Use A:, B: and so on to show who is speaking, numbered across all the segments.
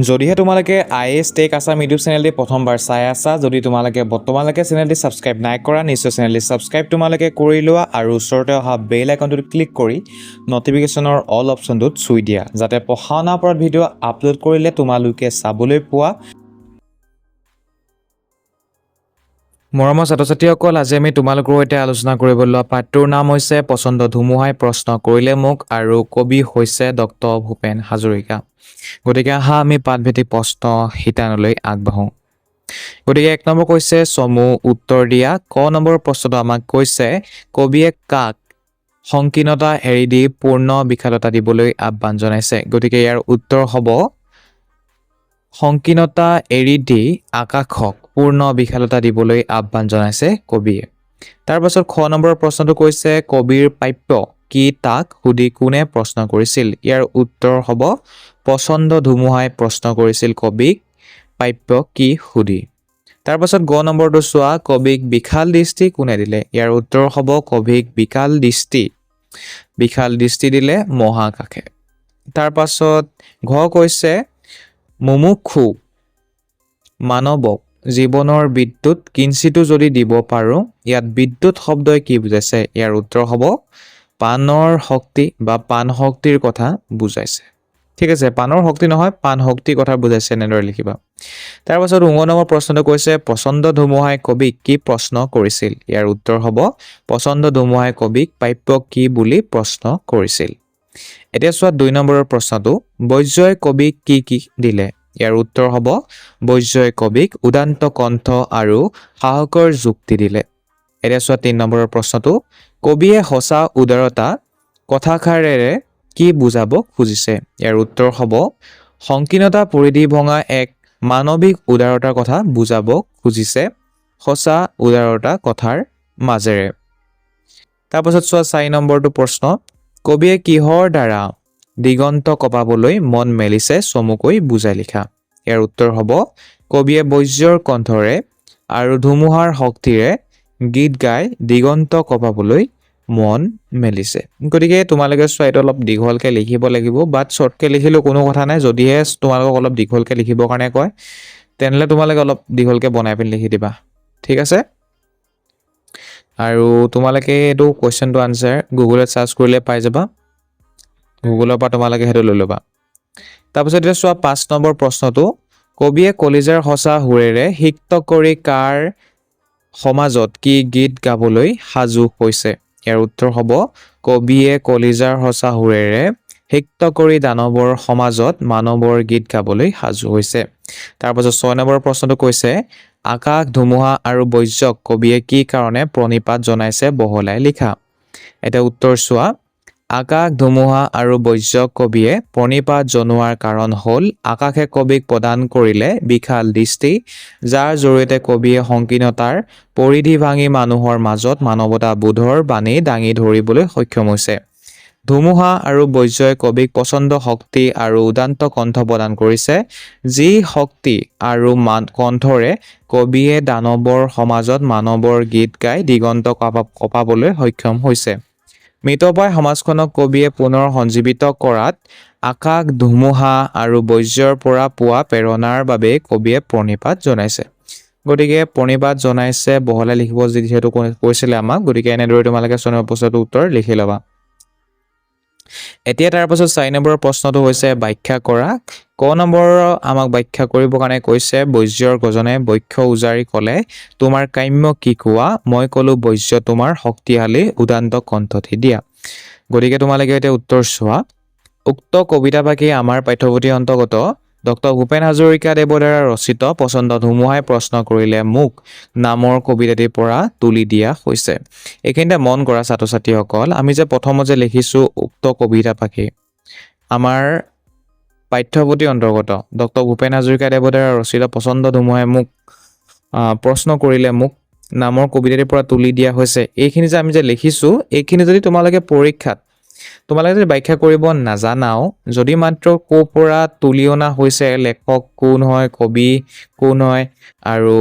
A: যদিহে তোমালোকে I S tech Assam YouTube চেনেলটি প্ৰথমবাৰ চাই আছা, যদি তোমালোকে বৰ্তমানলৈকে চেনেলটি ছাবস্ক্ৰাইব নাই কৰা, নিশ্চয় চেনেলটি ছাবস্ক্ৰাইব তোমালোকে কৰি লোৱা আৰু ওচৰতে অহা বেল আইকনটোত ক্লিক কৰি নটিফিকেশ্যনৰ অল অপশ্যনটোত চুই দিয়া, যাতে পঢ়া শুনাৰ ওপৰত ভিডিঅ' আপলোড কৰিলে তোমালোকে চাবলৈ পোৱা মৰমৰ ছাত্ৰ ছাত্ৰীসকল আজি আমি তোমালোকৰ সৈতে আলোচনা কৰিবলৈ লোৱা পাঠটোৰ নাম হৈছে পচন্দ ধুমুহাই প্ৰশ্ন কৰিলে মোক আৰু কবি হৈছে ডক্টৰ ভূপেন হাজৰিকা। গতিকে আহা আমি পাঠভিত্তিক প্ৰশ্ন শিতানলৈ আগবাঢ়োঁ। গতিকে এক নম্বৰ কৈছে, চমু উত্তৰ দিয়া। ক নম্বৰ প্ৰশ্নটো আমাক কৈছে, কবিয়ে কাক সংকীৰ্ণতা এৰি দি পূৰ্ণ বিশালতা দিবলৈ আহ্বান জনাইছে? গতিকে ইয়াৰ উত্তৰ হ'ব, সংকীৰ্ণতা এৰি দি আকাশক পূৰ্ণ বিশালতা দিবলৈ আহ্বান জনাইছে কবিয়ে। তাৰ পাছত খ নম্বৰ প্ৰশ্নটো কৈছে কবিৰ প্ৰাপ্য কি তাক সুধি কোনে প্ৰশ্ন কৰিছিল? ইয়াৰ উত্তৰ হ'ব পচন্দ ধুমুহাই প্ৰশ্ন কৰিছিল কবিক প্ৰাপ্য কি সুধি? তাৰ পাছত গ নম্বৰটো চোৱা কবিক বিশাল দৃষ্টি কোনে দিলে? ইয়াৰ উত্তৰ হ'ব কবিক বিশাল দৃষ্টি। বিশাল দৃষ্টি দিলে মহাকাশে। তাৰ পাছত ঘ কৈছে মুমুক্ষু মানৱক জীৱনৰ বিদ্যুৎ কিঞ্চিতো যদি দিব পাৰোঁ, ইয়াত বিদ্যুৎ শব্দই কি বুজাইছে? ইয়াৰ উত্তৰ হ'ব, পাণৰ শক্তি বা পাণ শক্তিৰ কথা বুজাইছে। ঠিক আছে, পাণৰ শক্তি নহয়, পাণ শক্তিৰ কথা বুজাইছে, এনেদৰে লিখিবা। তাৰ পাছত উঙ নম্বৰ প্ৰশ্নটো কৈছে, পচন্দ ধুমুহাই কবিক কি প্ৰশ্ন কৰিছিল? ইয়াৰ উত্তৰ হ'ব, পচন্দ ধুমুহাই কবিক প্ৰাপ্য কি বুলি প্ৰশ্ন কৰিছিল? এতিয়া চোৱা দুই নম্বৰৰ প্ৰশ্নটো, বৈজয় কবিক কি কি দিলে? ইয়াৰ উত্তৰ হ'ব, বৈজয় কবিক উদান্ত কণ্ঠ আৰু সাহসৰ যুক্তি দিলে। এতিয়া চোৱা তিনি নম্বৰৰ প্ৰশ্নটো, কবিয়ে সঁচা উদাৰতা কথাষাৰেৰে কি বুজাব খুজিছে? ইয়াৰ উত্তৰ হ'ব, সংকীৰ্ণতা পৰিধি ভঙা এক মানৱিক উদাৰতাৰ কথা বুজাব খুজিছে, সঁচা উদাৰতা কথাৰ মাজেৰে। তাৰপাছত চোৱা চাৰি নম্বৰটো প্ৰশ্ন, কবিয়ে কিহৰ দ্বাৰা দিগন্ত কপাবলৈ মন মেলিছে চমুকৈ বুজাই লিখা? ইয়াৰ উত্তৰ হ'ব, কবিয়ে বৈজ্যৰ কণ্ঠৰে আৰু ধুমুহাৰ শক্তিৰে গীত গাই দিগন্ত কপাবলৈ মন মেলিছে। গতিকে তোমালোকে চোৱা, এইটো অলপ দীঘলকৈ লিখিব লাগিব বাট শ্বৰ্টকৈ লিখিলেও কোনো কথা নাই। যদিহে তোমালোকক অলপ দীঘলকৈ লিখিবৰ কাৰণে কয়, তেনেহ'লে তোমালোকে অলপ দীঘলকৈ বনাই পিনি লিখি দিবা। ঠিক আছে? আৰু তোমালোকে এইটো কুৱেশ্যনটো আনচাৰ গুগলত চাৰ্চ কৰিলে পাই যাবা। গুগলৰ পৰা তোমালোকে সেইটো লৈ ল'বা। তাৰপিছত এতিয়া চোৱা, পাঁচ নম্বৰ প্ৰশ্নটো, কবিয়ে কলিজাৰ সঁচা সুৰেৰে সিক্ত কৰি কাৰ সমাজত কি গীত গাবলৈ সাজু হৈছে? ইয়াৰ উত্তৰ হ'ব, কবিয়ে কলিজাৰ সঁচা সুৰেৰে সিক্ত কৰি দানৱৰ সমাজত মানৱৰ গীত গাবলৈ সাজু হৈছে। তাৰপাছত ছয় নম্বৰ প্ৰশ্নটো কৈছে, আকাশ ধুমুহা আৰু বৈজ্যক কবিয়ে কি কাৰণে প্ৰণিপাত জনাইছে বহলাই লিখা? এতিয়া উত্তৰ চোৱা আকাশ ধুমুহা আৰু বৈজ্যক কবিয়ে প্ৰণিপাত জনোৱাৰ কাৰণ হ'ল, আকাশে কবিক প্ৰদান কৰিলে বিশাল দৃষ্টি, যাৰ জৰিয়তে কবিয়ে সংকীৰ্ণতাৰ পৰিধি ভাঙি মানুহৰ মাজত মানৱতা বোধৰ বাণী দাঙি ধৰিবলৈ সক্ষম হৈছে। ধুমুহা আৰু বৈজ্যই কবিক পচন্দ শক্তি আৰু উদান্ত কণ্ঠ প্ৰদান কৰিছে, যি শক্তি আৰু মান কণ্ঠৰে কবিয়ে দানৱৰ সমাজত মানৱৰ গীত গাই দিগন্ত কপা কপাবলৈ সক্ষম হৈছে। মৃতপ্ৰায় সমাজখনক কবিয়ে পুনৰ সঞ্জীৱিত কৰাত আকাশ ধুমুহা আৰু বৈজ্যৰ পৰা পোৱা প্ৰেৰণাৰ বাবে কবিয়ে প্ৰণিপাত জনাইছে। গতিকে প্ৰণিপাত জনাইছে বহলাই লিখিব যিহেতু কৈছিলে আমাক গতিকে এনেদৰে তোমালোকে ছয় নম্বৰ প্ৰশ্নটোৰ উত্তৰ লিখি ল'বা। এতিয়া তাৰ পাছত চাৰি নম্বৰৰ প্ৰশ্নটো হৈছে ব্যাখ্যা কৰা। ক নম্বৰৰ আমাক ব্যাখ্যা কৰিবৰ কাৰণে কৈছে, বৈজ্যৰ গজনে বক্ষ উজাৰি ক'লে, তোমাৰ কাম্য কি কোৱা? মই ক'লো, বৈজ্য তোমাৰ শক্তিশালী উদান্ত কণ্ঠটি দিয়া। গতিকে তোমালোকে এতিয়া উত্তৰ চোৱা। উক্ত কবিতা বাকি আমাৰ পাঠ্যপুথিৰ অন্তৰ্গত ডক্টৰ ভূপেন হাজৰিকাদেৱৰ দ্বাৰা ৰচিত পচন্দ ধুমুহাই প্ৰশ্ন কৰিলে মোক নামৰ কবিতাটিৰ পৰা তুলি দিয়া হৈছে। এইখিনিতে মন কৰা ছাত্ৰ ছাত্ৰীসকল আমি যে প্ৰথমত যে লিখিছোঁ উক্ত কবিতা পাখি, আমাৰ পাঠ্যপুথিৰ অন্তৰ্গত ডক্টৰ ভূপেন হাজৰিকাদেৱৰ দ্বাৰা ৰচিত পচন্দ ধুমুহাই মোক প্ৰশ্ন কৰিলে মোক নামৰ কবিতাটিৰ পৰা তুলি দিয়া হৈছে। এইখিনি যে আমি যে লিখিছোঁ, এইখিনি যদি তোমালোকে পৰীক্ষাত তোমালোকে যদি ব্যাখ্যা কৰিব নাজানাও, যদি মাত্ৰ ক'ৰ পৰা তুলি অনা হৈছে, লেখক কোন হয়, কবি কোন হয়, আৰু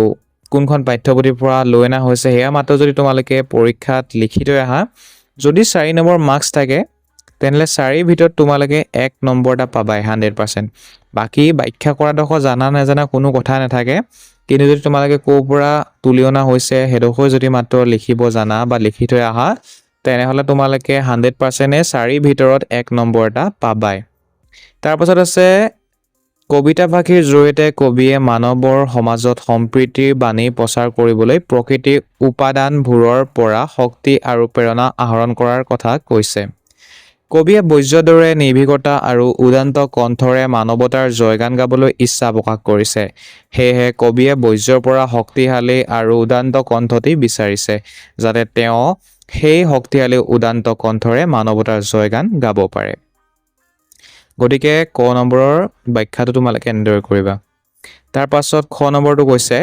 A: কোনখন পাঠ্যপুথিৰ পৰা লৈ অনা হৈছে, সেয়া মাত্ৰ যদি তোমালোকে পৰীক্ষাত লিখি থৈ আহা, যদি চাৰি নম্বৰ মাৰ্কছ থাকে, তেনেহ'লে চাৰিৰ ভিতৰত তোমালোকে এক নম্বৰ এটা পাবাই হাণ্ড্ৰেড পাৰ্চেণ্ট বাকী ব্যাখ্যা কৰাডোখৰ জানা নাজানা কোনো কথা নাথাকে, কিন্তু যদি তোমালোকে ক'ৰ পৰা তুলি অনা হৈছে, সেইডোখৰ যদি মাত্ৰ লিখিব জানা বা লিখি থৈ আহা তেনেহ'লে তোমালোকে হাণ্ড্ৰেড পাৰ্চেণ্টে চাৰিৰ ভিতৰত এক নম্বৰ এটা পাবাই। তাৰপাছত আছে, কবিতা ভাষীৰ জৰিয়তে কবিয়ে মানৱৰ সমাজত সম্প্ৰীতিৰ বাণী প্ৰচাৰ কৰিবলৈ প্ৰকৃতিৰ উপাদানবোৰৰ পৰা শক্তি আৰু প্ৰেৰণা আহৰণ কৰাৰ কথা কৈছে। কবিয়ে বৈজ্যৰ দৰে নিৰ্ভীকতা আৰু উদান্ত কণ্ঠৰে মানৱতাৰ জয়গান গাবলৈ ইচ্ছা প্ৰকাশ কৰিছে। সেয়েহে কবিয়ে বৈজ্যৰ পৰা শক্তিশালী আৰু উদান্ত কণ্ঠটি বিচাৰিছে, যাতে তেওঁ সেই শক্তিশালী উদান্ত কণ্ঠৰে মানৱতাৰ জয়গান গাব পাৰে। গতিকে ক নম্বৰৰ ব্যাখ্যাটো তোমালোকে এনেদৰে কৰিবা। তাৰ পাছত খ নম্বৰটো কৈছে,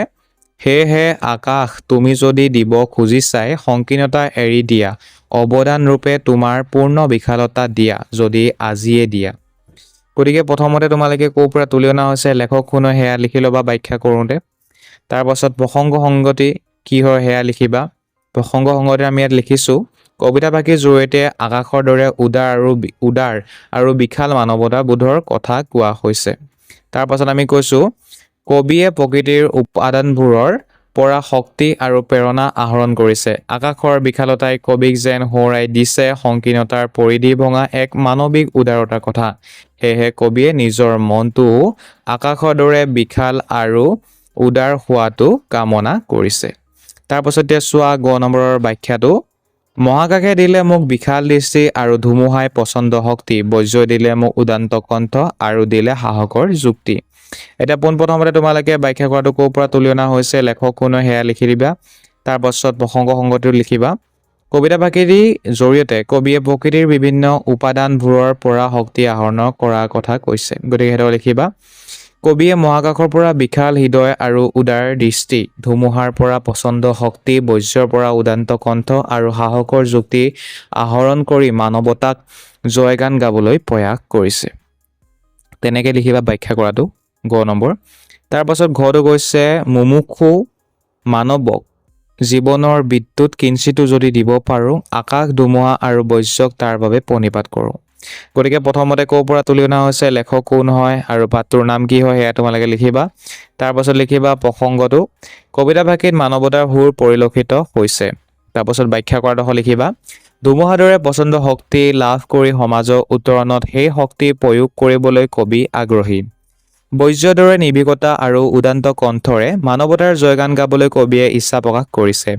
A: সেয়েহে আকাশ, তুমি যদি দিব খুজিছাই সংকীৰ্ণতা এৰি দিয়া, অৱদান ৰূপে তোমাৰ পূৰ্ণ বিশালতা দিয়া, যদি আজিয়ে দিয়া। গতিকে প্ৰথমতে তোমালোকে ক'ৰ পৰা তুলি অনা হৈছে, লেখক সেয়া লিখি ল'বা, ব্যাখ্যা কৰোঁতে। তাৰপাছত প্ৰসংগ সংগতি কি হয় সেয়া লিখিবা প্ৰসংগ সংগতি আমি ইয়াত লিখিছোঁ কবিতা ভাষীৰ জৰিয়তে আকাশৰ দৰে উদাৰ আৰু উদাৰ আৰু বিশাল মানৱতা বোধৰ কথা কোৱা হৈছে। তাৰ পাছত আমি কৈছোঁ, কবিয়ে প্ৰকৃতিৰ উপাদানবোৰৰ পৰা শক্তি আৰু প্ৰেৰণা আহৰণ কৰিছে। আকাশৰ বিশালতাই কবিক যেন সোঁৱৰাই দিছে সংকীৰ্ণতাৰ পৰিধি ভঙা এক মানৱিক উদাৰতাৰ কথা। সেয়েহে কবিয়ে নিজৰ মনটো আকাশৰ দৰে বিশাল আৰু উদাৰ হোৱাটো কামনা কৰিছে। তাৰপাছত এতিয়া চোৱা গ নম্বৰৰ ব্যাখ্যাটো। মহাকাশে দিলে মোক বিশাল দৃষ্টি আৰু ধুমুহাই পচন্দ শক্তি বজ্ৰই দিলে মোক উদান্ত কণ্ঠ আৰু দিলে সাহসৰ যুক্তি। এতিয়া পোনপ্ৰথমতে তোমালোকে ব্যাখ্যা কৰাটো ক'ৰ পৰা তুলি অনা হৈছে, লেখক কোন সেয়া লিখি দিবা। তাৰপাছত প্ৰসংগ সংগতিও লিখিবা। কবিতা ভাষীৰ জৰিয়তে কবিয়ে প্ৰকৃতিৰ বিভিন্ন উপাদানবোৰৰ পৰা শক্তি আহৰণ কৰাৰ কথা কৈছে। গতিকে সেইটো লিখিবা। কবিয়ে মহাকাশৰ পৰা বিশাল হৃদয় আৰু উদাৰ দৃষ্টি, ধুমুহাৰ পৰা পচন্দ শক্তি, বজ্ৰৰ পৰা উদান্ত কণ্ঠ আৰু সাহসৰ যুক্তি আহৰণ কৰি মানৱতাক জয়গান গাবলৈ প্ৰয়াস কৰিছে। তেনেকৈ লিখিবা ব্যাখ্যা কৰাটো গ নম্বৰ। তাৰপাছত ঘৰটো কৈছে, মুমুক্ষু মানৱক, জীৱনৰ বিদ্যুৎ কিঞ্চিতো যদি দিব পাৰোঁ, আকাশ ধুমুহা আৰু বৈশ্যক তাৰ বাবে প্ৰণিপাত কৰোঁ। গতিকে প্ৰথমতে ক'ৰ পৰা তুলি অনা হৈছে, লেখক কোন হয় আৰু পাঠটোৰ নাম কি হয় সেয়া তোমালোকে লিখিবা। তাৰপাছত লিখিবা প্ৰসংগটো। কবিতা ভাষীত মানৱতাৰ সুৰ পৰিলক্ষিত হৈছে। তাৰপাছত ব্যাখ্যা কৰাডোখৰ লিখিবা। ধুমুহাৰ দৰে পচন্দ শক্তি লাভ কৰি সমাজৰ উত্তৰণত সেই শক্তি প্ৰয়োগ কৰিবলৈ কবি আগ্ৰহী। বৈজ্যৰ দৰে নিৰ্ভীকতা আৰু উদান্ত কণ্ঠৰে মানৱতাৰ জয়গান গাবলৈ কবিয়ে ইচ্ছা প্ৰকাশ কৰিছে।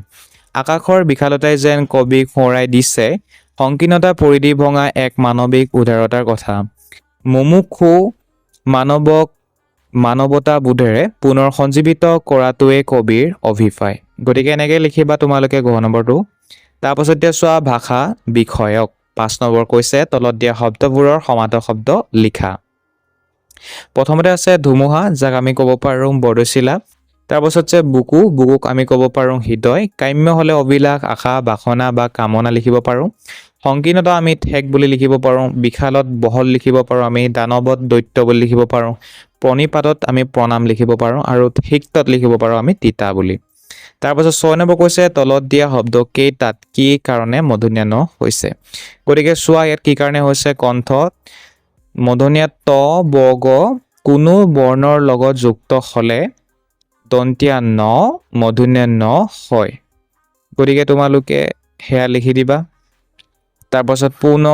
A: আকাশৰ বিশালতাই যেন কবিক সোঁৱৰাই দিছে। সংকীৰ্ণতা, পৰিধি ভঙা এক মানৱিক উদাৰতাৰ কথা। মুমুক্ষু মানৱক মানৱতা বোধেৰে পুনৰ সঞ্জীৱিত কৰাটোৱে কবিৰ অভিপ্ৰায়। গতিকে এনেকৈ লিখিবা তোমালোকে গহ নম্বৰটো। তাৰপাছত এতিয়া চোৱা ভাষা বিষয়ক। পাঁচ নম্বৰ কৈছে, তলত দিয়া শব্দবোৰৰ সমাৰ্থক শব্দ লিখা। প্ৰথমতে আছে ধুমুহা, যাক আমি ক'ব পাৰোঁ বৰদৈচিলা তাৰপাছত যে বুকু, বুকুক আমি ক'ব পাৰোঁ হৃদয়। কাম্য হ'লে অভিলাষ, আশা, বাসনা বা কামনা লিখিব পাৰোঁ। সংকীৰ্ণতা আমি ঠেক বুলি লিখিব পাৰোঁ, বিশালত বহল লিখিব পাৰোঁ, আমি দানৱত দৈত্য বুলি লিখিব পাৰোঁ, প্ৰণিপাতত আমি প্ৰণাম লিখিব পাৰোঁ আৰু সিক্তত লিখিব পাৰোঁ আমি তিতা বুলি। তাৰপাছত ছয় নম্বৰ কৈছে, তলত দিয়া শব্দ কেইটাত কি কাৰণে মধুনীয়া ন হৈছে? গতিকে চোৱা ইয়াত কি কাৰণে হৈছে কণ্ঠত মধুনীয়া ত বৰ্গ কোনো বৰ্ণৰ লগত যুক্ত হ'লে দন্তীয়া ন, মধুনীয়া ন হয়। গতিকে তোমালোকে সেয়া লিখি দিবা। তাৰপাছত পূৰ্ণ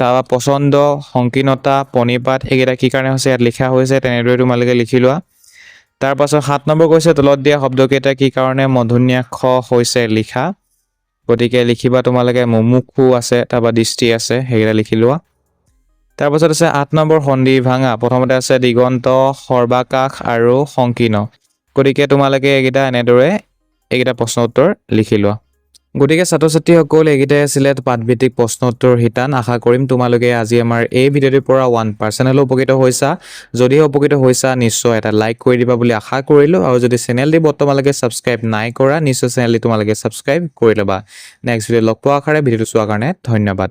A: তাৰপৰা পচন্দ, সংকীৰ্ণতা প্ৰণিপাত এইকেইটা কি কাৰণে হৈছে, ইয়াত লিখা হৈছে, তেনেদৰে তোমালোকে লিখি লোৱা। তাৰপাছত সাত নম্বৰ কৈছে তলত দিয়া শব্দকেইটা কি কাৰণে মধুন্যাক্ষ হৈছে লিখা। গতিকে লিখিবা তোমালোকে মুমুক্ষু আছে তাৰপৰা দৃষ্টি আছে, সেইকেইটা লিখি লোৱা। তাৰপাছত আছে আঠ নম্বৰ সন্ধি ভাঙা প্ৰথমতে আছে দিগন্ত, সৰ্বাকাশ আৰু সংকীৰ্ণ। গতিকে তোমালোকে এইকেইটা এনেদৰে, এইকেইটা প্ৰশ্ন উত্তৰ লিখি লোৱা। গতিকে ছাত্ৰ ছাত্ৰীসকল এইকেইটাই আছিলে পাঠভিত্তিক প্ৰশ্ন উত্তৰ শিতান। আশা কৰিম তোমালোকে আজি আমাৰ এই ভিডিঅ'টোৰ পৰা ওৱান পাৰ্চেণ্ট হ'লেও উপকৃত হৈছা। যদিহে উপকৃত হৈছা, নিশ্চয় এটা লাইক কৰি দিবা বুলি আশা কৰিলোঁ। আৰু যদি চেনেলটি বৰ্তমানলৈকে ছাবস্ক্ৰাইব নাই কৰা, নিশ্চয় চেনেলটি তোমালোকে ছাবস্ক্ৰাইব কৰি ল'বা। নেক্সট ভিডিঅ' লগ পোৱাৰ আশাৰে ভিডিঅ'টো চোৱাৰ কাৰণে ধন্যবাদ।